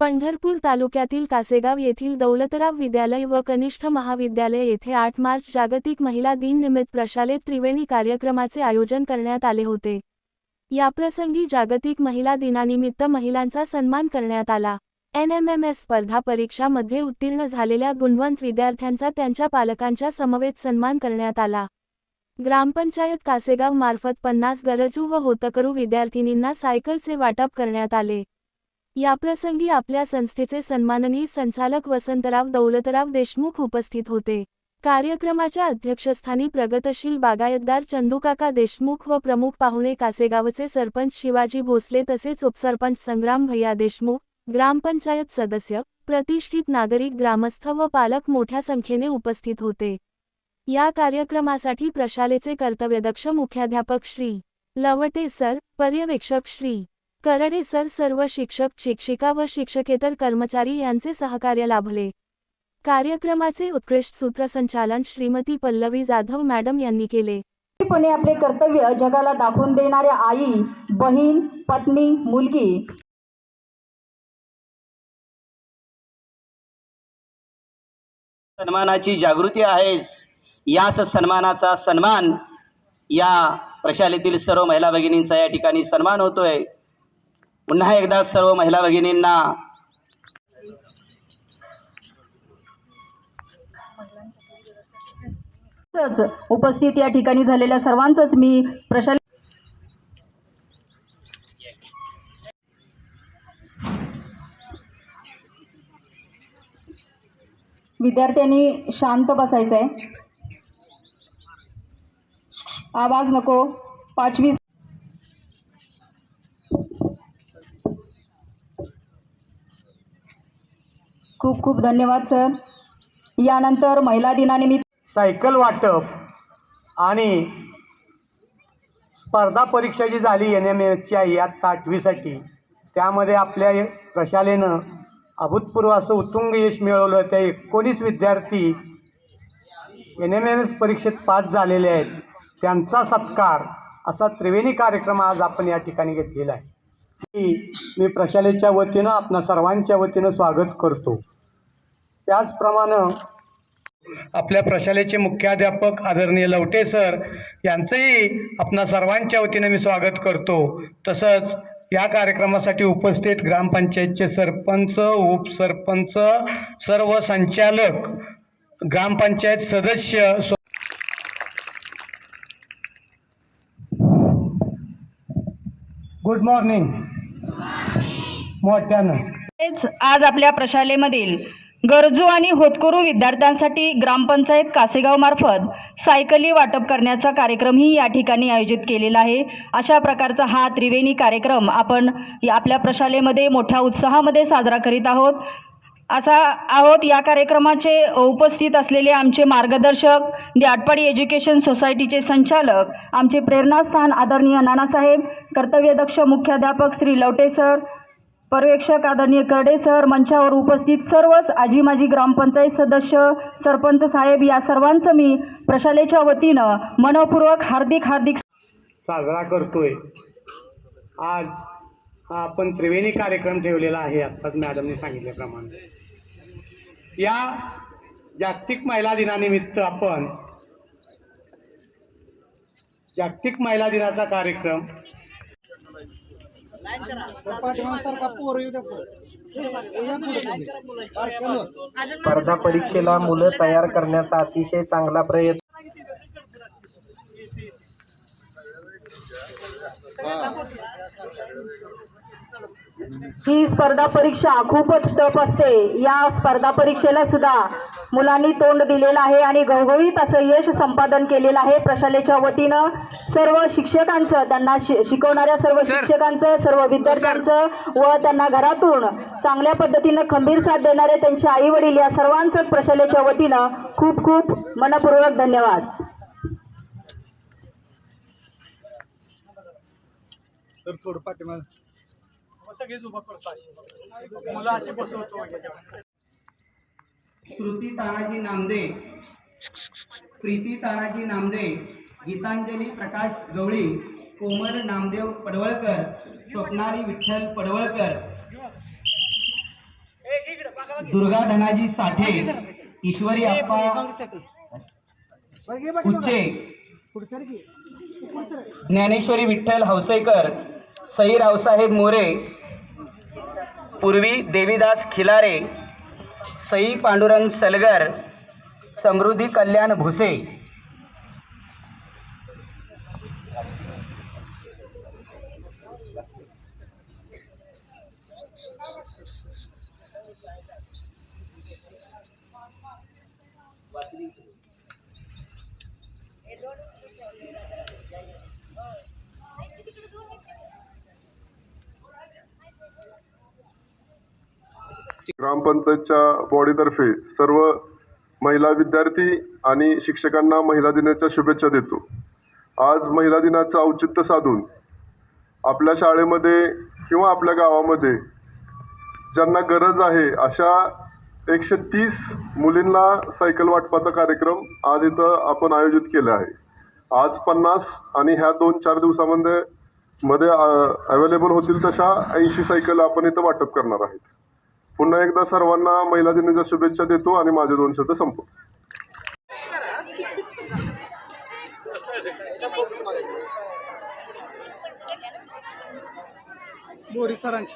पंढरपूर तालुक्यातील कासेगाव येथील दौलतराव विद्यालय व कनिष्ठ महाविद्यालय येथे आठ मार्च जागतिक महिला दिन निमित्त प्रशालेत त्रिवेणी कार्यक्रमाचे आयोजन करण्यात आले होते. याप्रसंगी जागतिक महिला दिनानिमित्त महिलांचा सन्मान करण्यात आला. एन एम एम एस स्पर्धा परीक्षामध्ये उत्तीर्ण झालेल्या गुणवंत विद्यार्थ्यांचा त्यांच्या पालकांच्या समवेत सन्मान करण्यात आला. ग्रामपंचायत कासेगाव मार्फत पन्नास गरजू व होतकरू विद्यार्थिनींना सायकलचे वाटप करण्यात आले. याप्रसंगी आपल्या संस्थेचे सन्माननीय संचालक वसंतराव दौलतराव देशमुख उपस्थित होते. कार्यक्रमाच्या अध्यक्षस्थानी प्रगतशील बागायतदार चंदूकाका देशमुख व प्रमुख पाहुणे कासेगावचे सरपंच शिवाजी भोसले तसेच उपसरपंच संग्राम भैया देशमुख ग्रामपंचायत सदस्य प्रतिष्ठित नागरिक ग्रामस्थ व पालक मोठ्या संख्येने उपस्थित होते. या कार्यक्रमासाठी प्रशालेचे कर्तव्यदक्ष मुख्याध्यापक श्री लवटे सर पर्यवेक्षक श्री करडे सर सर्व शिक्षक शिक्षिका व शिक्षकेतर कर्मचारी यांचे सहकार्य लाभले. कार्यक्रमाचे उत्कृष्ट सूत्रसंचालन श्रीमती पल्लवी जाधव मॅडम यांनी केले. पण आपले कर्तव्य जगाला दाखवून देणाऱ्या आई बहीण पत्नी मुलगी. सन्मानाची जागृती आहेच याच सन्मानाचा सन्मान या प्रशालेतील सर्व महिला भगिनींचा या ठिकाणी सन्मान होतोय. पुन्हा एकदा सर्व महिला भगिनींना उपस्थित या ठिकाणी झालेल्या सर्वांचंच मी प्रशाल विद्यार्थ्यांनी शांत बसायचं आहे आवाज नको. पाचवी खूप खूप धन्यवाद सर. यानंतर महिला दिनानिमित्त सायकल वाटप आणि स्पर्धा परीक्षा जी झाली एन एम एसच्या आत्ता आठवीसाठी त्यामध्ये आपल्या प्रशालेनं अभूतपूर्व असं उत्तुंग यश मिळवलं. त्या एकोणीस विद्यार्थी एन एम एम एस परीक्षेत पास झालेले आहेत. त्यांचा सत्कार असा त्रिवेणी कार्यक्रम आज आपण या ठिकाणी घेतलेला आहे. मी प्रशालेच्या वतीनं आपणा सर्वांच्या वतीनं स्वागत करतो. त्याचप्रमाणे आपल्या प्रशालेचे मुख्याध्यापक आदरणीय लवटे सर यांचंही आपणा सर्वांच्या वतीनं मी स्वागत करतो. तसंच या कार्यक्रमासाठी उपस्थित ग्रामपंचायतचे सरपंच उपसरपंच सर्व संचालक ग्रामपंचायत सदस्य गुड मॉर्निंग मोठ्यानं. तेच आज आपल्या प्रशालेमधील गरजू आणि होतकरू विद्यार्थ्यांसाठी ग्रामपंचायत कासेगाव मार्फत सायकली वाटप करण्याचा कार्यक्रमही या ठिकाणी आयोजित केलेला आहे. अशा प्रकारचा हा त्रिवेणी कार्यक्रम आपण या आपल्या प्रशालेमध्ये मोठ्या उत्साहामध्ये साजरा करीत आहोत. असा आहोत या कार्यक्रमाचे उपस्थित असलेले आमचे मार्गदर्शक द्याटपाडी आटपाडी एज्युकेशन सोसायटीचे संचालक आमचे प्रेरणास्थान आदरणीय नानासाहेब कर्तव्यदक्ष मुख्याध्यापक श्री लवटे सर पर्यवेक्षक आदरणीय करडे सर मंचावर उपस्थित सर्वच आजी माजी ग्रामपंचायत सदस्य सरपंच साहेब या सर्वांचं मी प्रशालेच्या वतीनं मनपूर्वक हार्दिक हार्दिक साजरा करतोय. आज हा आपण त्रिवेणी कार्यक्रम ठेवलेला आहे आत्ताच मॅडमने सांगितल्याप्रमाणे. या जागतिक महिला दिनानिमित्त आपण जागतिक महिला दिनाचा कार्यक्रम स्पर्धा परीक्षेला मुलं तयार करण्याचा अतिशय चांगला प्रयत्न. ही स्पर्धा परीक्षा खूपच टफ असते. या स्पर्धा परीक्षेला सुद्धा मुलांनी तोंड दिलेलं आहे आणि घवघवीत असं यश संपादन केलेलं आहे. प्रशालेच्या वतीनं सर्व शिक्षकांचं त्यांना शि शिकवणाऱ्या सर्व शिक्षकांचं सर्व विद्यार्थ्यांचं व त्यांना घरातून चांगल्या पद्धतीनं खंबीर साथ देणारे त्यांचे आई वडील या सर्वांचंच प्रशालेच्या वतीनं खूप खूप मनपूर्वक धन्यवाद. सर थोडं पाठीमाग. सगळेच उभं करतो मुलं अशी बसवतो श्रुती तानाजी नामदे प्रीती तानाजी नामदे गीतांजली प्रकाश गवळी. कोमल नामदेव पडवळकर. स्वप्नाली विठ्ठल पडवळकर. दुर्गा धनाजी साठे. ईश्वरी अप्पा कुच्चे ज्ञानेश्वरी विठ्ठल हौसेकर सई रावसाहेब मोरे. पूर्वी देवीदास खिलारे सई पांडुरंग सलगर समृद्धी कल्याण भुसे. ग्रामपंचायतच्या बॉडीतर्फे सर्व महिला विद्यार्थी आणि शिक्षकांना महिला दिनाच्या शुभेच्छा देतो. आज महिला दिनाचं औचित्य साधून आपल्या शाळेमध्ये किंवा आपल्या गावामध्ये ज्यांना गरज आहे अशा एकशे तीस मुलींना सायकल वाटपाचा कार्यक्रम आज इथं आपण आयोजित केला आहे. आज पन्नास आणि ह्या दोन चार दिवसामध्ये मध्ये अवेलेबल होतील तशा ऐंशी सायकल आपण इथं वाटप करणार आहेत. पुन्हा एकदा सर्वांना महिला दिनाच्या शुभेच्छा देतो आणि माझे दोन शब्द संपवतो बोरी सरांची.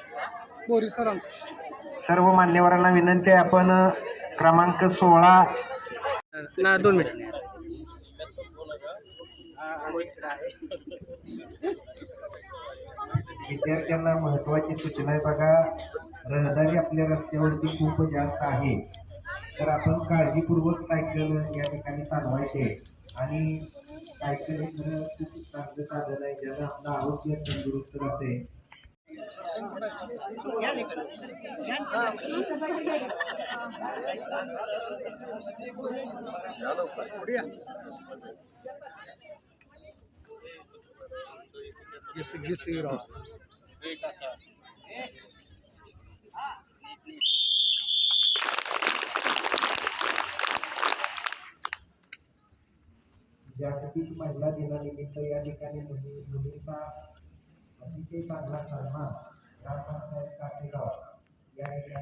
बोरी सरांचं. सर्व मान्यवरांना विनंती आहे आपण क्रमांक सोळा. ना दोन मिनिट. विद्यार्थ्यांना महत्त्वाची सूचना आहे बघा. रहदारी आपल्या रस्त्यावरती खूप जास्त आहे. तर आपण काळजीपूर्वक सायकल या ठिकाणी चालवायचे. आणि सायकल हे खरं खूप चांगलं साधन आहे. ज्यानं आपलं आरोग्य तंदुरुस्त राहते. जागतिक महिला दिनानिमित्त या ठिकाणी मुली मुलींचा अतिशय चांगला सन्मान ग्रामपंचायत कासेगाव या ठिकाणी